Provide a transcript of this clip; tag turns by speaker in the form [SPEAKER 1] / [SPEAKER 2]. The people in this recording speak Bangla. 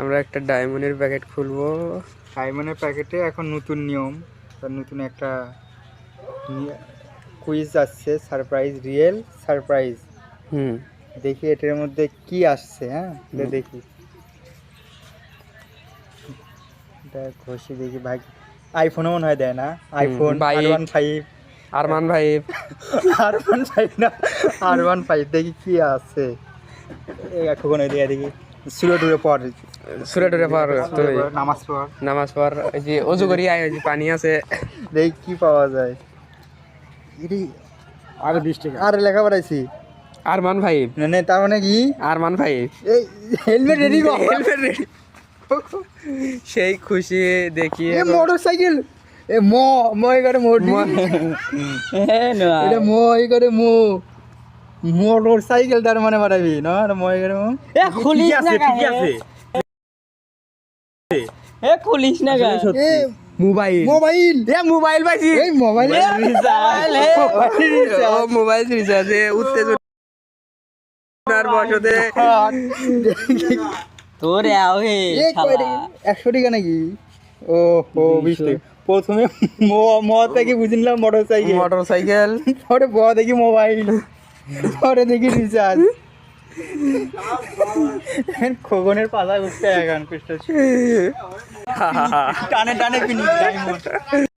[SPEAKER 1] আমরা একটা ডায়মন্ডের প্যাকেট খুলবো।
[SPEAKER 2] ডায়মন্ডের প্যাকেটে এখন নতুন নিয়ম নতুন একটা কুইজ আসছে সারপ্রাইজ রিয়েল সারপ্রাইজ
[SPEAKER 1] হুম।
[SPEAKER 2] দেখি এটার মধ্যে কি আসছে হ্যাঁ? এটা দেখি। এটা ঘষে দেখি ভাই আইফোনও মনে হয় দেয় না। আইফোন আর
[SPEAKER 1] bike।
[SPEAKER 2] ওয়ান ফাইভ
[SPEAKER 1] আরমান ভাই
[SPEAKER 2] আর ওয়ান ফাইভ না আর ওয়ান ফাইভ দেখি কি আছে এই এখন এদিকে দেখি। সুরে পর
[SPEAKER 1] সুরাটুরে পার তুই
[SPEAKER 2] নামাজ পড়।
[SPEAKER 1] নামাজ পর ওই যে অজু করি আয় ওই যে পানি আছে।
[SPEAKER 2] দেখি কি পাওয়া যায়। ইরি
[SPEAKER 3] আরে বিশ টাকা।
[SPEAKER 2] আর লেখা পড়াইছি।
[SPEAKER 1] আরমান ভাই।
[SPEAKER 2] মানে তার মানে কি?
[SPEAKER 1] আরমান ভাই।
[SPEAKER 2] এই হেলমেট রেডি কর।
[SPEAKER 1] সেই খুশি দেখি
[SPEAKER 2] এ মোটর সাইকেল এ ম মই করে মোট এটা মই করে মো। মোটর সাইকেল তার মানে বাড়াবি না মই মো
[SPEAKER 3] খুলিস না আছে এ খুলিস না গা
[SPEAKER 2] এ
[SPEAKER 1] মোবাইল
[SPEAKER 2] মোবাইল
[SPEAKER 1] এ মোবাইল পাইছি
[SPEAKER 2] এই মোবাইল
[SPEAKER 1] ও মোবাইল রিচার্জ এ উত্তেজনার বসতে
[SPEAKER 3] তোর আও হে
[SPEAKER 2] এ কয় টাকা? টাকা নাকি ও হো বিশ টাকা প্রথমে মো ম থেকে বুঝে নিলাম মোটর সাইকেল
[SPEAKER 1] মোটর সাইকেল
[SPEAKER 2] পরে ব দেখি মোবাইল পরে দেখি রিচার্জ। খোগনের পাতা ঘুরতে এখন টানে টানে কিনি